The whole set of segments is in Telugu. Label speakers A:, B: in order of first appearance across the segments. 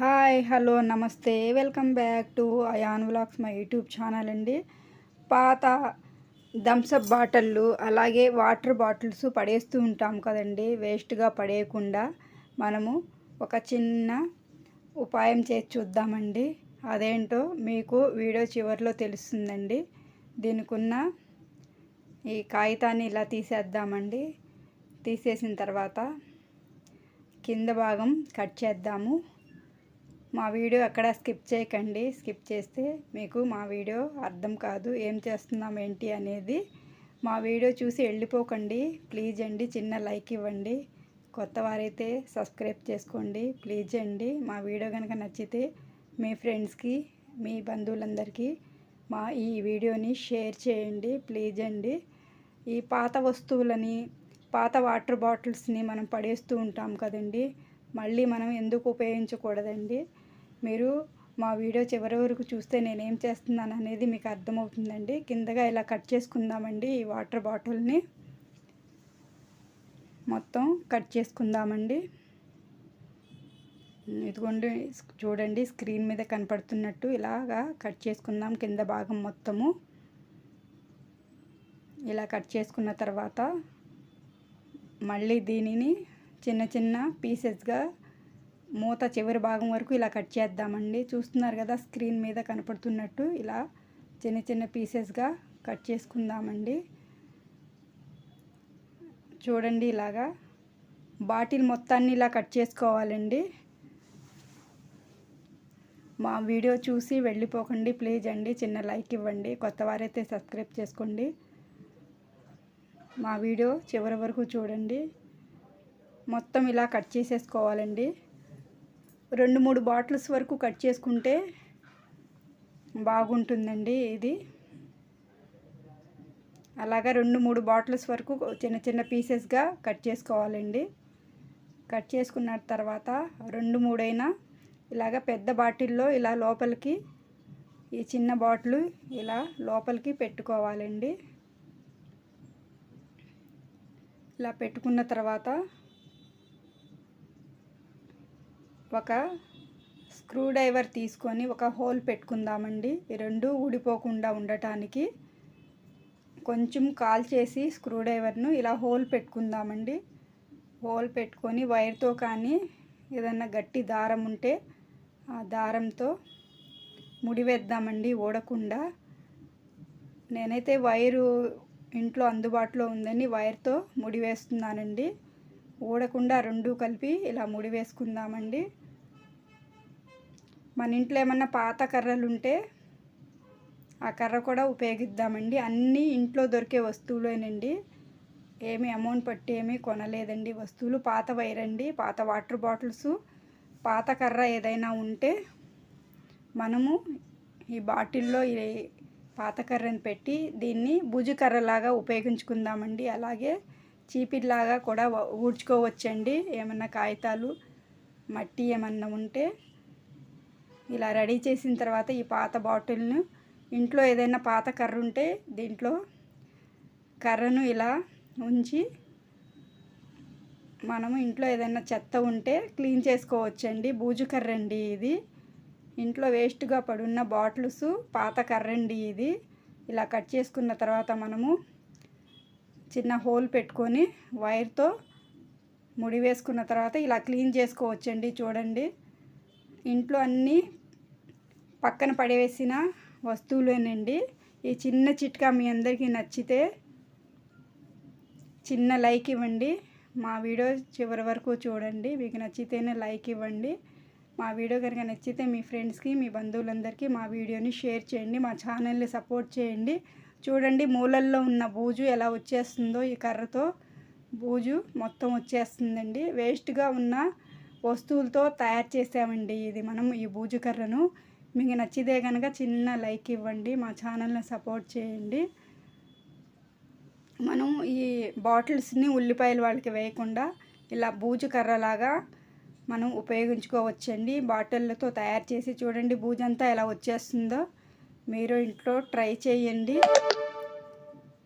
A: Hi hello namaste. Welcome back to Ayan vlogs my YouTube channel అండి. పాత థమ్సప్ బాటిళ్ళు అలాగే వాటర్ బాటిల్స్ పడేస్తూ ఉంటాం కదండి. వేస్ట్గా పడేయకుండా మనము ఒక చిన్న ఉపాయం చేసి చూద్దామండి. అదేంటో మీకు వీడియో చివరిలో తెలుస్తుందండి. దీనికున్న ఈ కాగితాన్ని ఇలా తీసేద్దామండి. తీసేసిన తర్వాత కింద భాగం కట్ చేద్దాము. మా వీడియో ఎక్కడ స్కిప్ చేయకండి. స్కిప్ చేస్తే మీకు మా వీడియో అర్థం కాదు. ఏం చేస్తున్నాం ఏంటి అనేది మా వీడియో చూసి వెళ్ళిపోకండి. ప్లీజ్ అండి చిన్న లైక్ ఇవ్వండి. కొత్త వారైతే సబ్స్క్రైబ్ చేసుకోండి. ప్లీజ్ అండి మా వీడియో కనుక నచ్చితే మీ ఫ్రెండ్స్కి మీ బంధువులందరికీ మా ఈ వీడియోని షేర్ చేయండి. ప్లీజ్ అండి. ఈ పాత వస్తువులని పాత వాటర్ బాటిల్స్ని మనం పడేస్తూ ఉంటాం కదండి. మళ్ళీ మనం ఎందుకు ఉపయోగించకూడదండి? మీరు మా వీడియో చివరి వరకు చూస్తే నేనేం చేస్తున్నాను అనేది మీకు అర్థమవుతుందండి. కిందగా ఇలా కట్ చేసుకుందామండి ఈ వాటర్ బాటిల్ని. మొత్తం కట్ చేసుకుందామండి. ఇదిగోండి చూడండి స్క్రీన్ మీద కనపడుతున్నట్టు ఇలాగా కట్ చేసుకుందాం కింద భాగం మొత్తము. ఇలా కట్ చేసుకున్న తర్వాత మళ్ళీ దీనిని చిన్న చిన్న పీసెస్గా మూత చివరి భాగం వరకు ఇలా కట్ చేద్దామండి. చూస్తున్నారు కదా స్క్రీన్ మీద కనపడుతున్నట్టు ఇలా చిన్న చిన్న పీసెస్గా కట్ చేసుకుందామండి. చూడండి ఇలాగా బాటిల్ మొత్తాన్ని ఇలా కట్ చేసుకోవాలండి. మా వీడియో చూసి వెళ్ళిపోకండి ప్లీజ్ అండి. చిన్న లైక్ ఇవ్వండి. కొత్త వారైతే సబ్స్క్రైబ్ చేసుకోండి. మా వీడియో చివరి వరకు చూడండి. మొత్తం ఇలా కట్ చేసేసుకోవాలండి. రెండు మూడు బాటిల్స్ వరకు కట్ చేసుకుంటే బాగుంటుందండి ఇది. అలాగా రెండు మూడు బాటిల్స్ వరకు చిన్న చిన్న పీసెస్గా కట్ చేసుకోవాలండి. కట్ చేసుకున్న తర్వాత రెండు మూడైనా ఇలాగ పెద్ద బాటిల్లో ఇలా లోపలికి ఈ చిన్న బాటిల్ ఇలా లోపలికి పెట్టుకోవాలండి. ఇలా పెట్టుకున్న తర్వాత ఒక స్క్రూ డ్రైవర్ తీసుకొని ఒక హోల్ పెట్టుకుందామండి. ఈ రెండు ఊడిపోకుండా ఉండటానికి కొంచెం కాల్ చేసి స్క్రూ డ్రైవర్ను ఇలా హోల్ పెట్టుకుందామండి. హోల్ పెట్టుకొని వైర్తో కానీ ఏదన్నా గట్టి దారం ఉంటే ఆ దారంతో ముడివేద్దామండి ఓడకుండా నేనైతే వైరు ఇంట్లో అందుబాటులో ఉందని వైర్తో ముడి వేస్తున్నానండి. ఊడకుండా రెండు కలిపి ఇలా ముడి వేసుకుందామండి. మన ఇంట్లో ఏమన్నా పాత కర్రలు ఉంటే ఆ కర్ర కూడా ఉపయోగిద్దామండి. అన్నీ ఇంట్లో దొరికే వస్తువులేనండి. ఏమి అమౌంట్ పట్టి ఏమీ కొనలేదండి. వస్తువులు పాత వైరండి పాత వాటర్ బాటిల్స్ పాత కర్ర ఏదైనా ఉంటే మనము ఈ బాటిల్లో ఈ పాత కర్రని పెట్టి దీన్ని భుజు కర్రలాగా ఉపయోగించుకుందామండి. అలాగే చీపిడిలాగా కూడా ఊడ్చుకోవచ్చండి. ఏమన్నా కాగితాలు మట్టి ఏమన్నా ఉంటే ఇలా రెడీ చేసిన తర్వాత ఈ పాత బాటిల్ను ఇంట్లో ఏదైనా పాత కర్ర ఉంటే దీంట్లో కర్రను ఇలా ఉంచి మనము ఇంట్లో ఏదైనా చెత్త ఉంటే క్లీన్ చేసుకోవచ్చండి. బూజు కర్ర అండి ఇది. ఇంట్లో వేస్ట్గా పడున్న బాటిల్స్ పాత కర్రండి ఇది. ఇలా కట్ చేసుకున్న తర్వాత మనము చిన్న హోల్ పెట్టుకొని వైర్తో ముడి వేసుకున్న తర్వాత ఇలా క్లీన్ చేసుకోవచ్చండి. చూడండి. ఇంట్లో అన్నీ పక్కన పడేసిన వస్తువులేనండి. ఈ చిన్న చిట్కా మీ అందరికీ నచ్చితే చిన్న లైక్ ఇవ్వండి. మా వీడియో చివరి వరకు చూడండి. మీకు నచ్చితేనే లైక్ ఇవ్వండి. మా వీడియో కనుక నచ్చితే మీ ఫ్రెండ్స్కి మీ బంధువులందరికీ మా వీడియోని షేర్ చేయండి. మా ఛానల్ని సపోర్ట్ చేయండి. చూడండి మూలల్లో ఉన్న బూజు ఎలా వచ్చేస్తుందో ఈ కర్రతో బూజు మొత్తం వచ్చేస్తుందండి. వేస్ట్గా ఉన్న వస్తువులతో తయారు చేసామండి ఇది మనం ఈ బూజు కర్రను. మీకు నచ్చితే కనుక చిన్న లైక్ ఇవ్వండి మా ఛానల్ని సపోర్ట్ చేయండి. మనం ఈ బాటిల్స్ని ఉల్లిపాయలు వాళ్ళకి వేయకుండా ఇలా బూజు కర్రలాగా మనం ఉపయోగించుకోవచ్చండి. బాటిళ్ళతో తయారు చేసి చూడండి బూజంతా ఎలా వచ్చేస్తుందో. మీరు ఇంట్లో ట్రై చేయండి.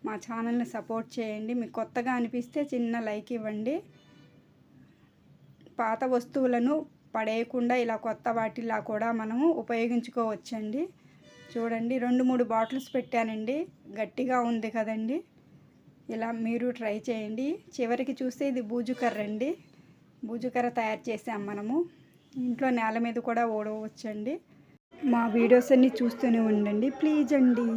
A: మా ఛానల్ని సపోర్ట్ చేయండి. మీకు కొత్తగా అనిపిస్తే చిన్న లైక్ ఇవ్వండి. పాత వస్తువులను పడేయకుండా ఇలా కొత్త వాటిలా కూడా మనము ఉపయోగించుకోవచ్చండి. చూడండి రెండు మూడు బాటిల్స్ పెట్టానండి. గట్టిగా ఉంది కదండి. ఇలా మీరు ట్రై చేయండి. చివరికి చూస్తే ఇది బూజుకర్ర అండి. బూజుకర్ర తయారు చేసాం మనము. ఇంట్లో నేల మీద కూడా ఓడవచ్చండి. మా వీడియోస్ అన్నీ చూస్తూనే ఉండండి. ప్లీజ్ అండి.